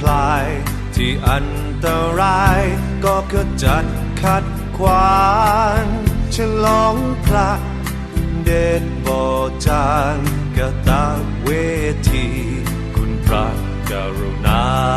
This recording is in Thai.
คลาย ที่อันตราย ก็ขจัดขัดขวางฉลองพระเดชบอจางกะตาเวที คุณพระกรุณา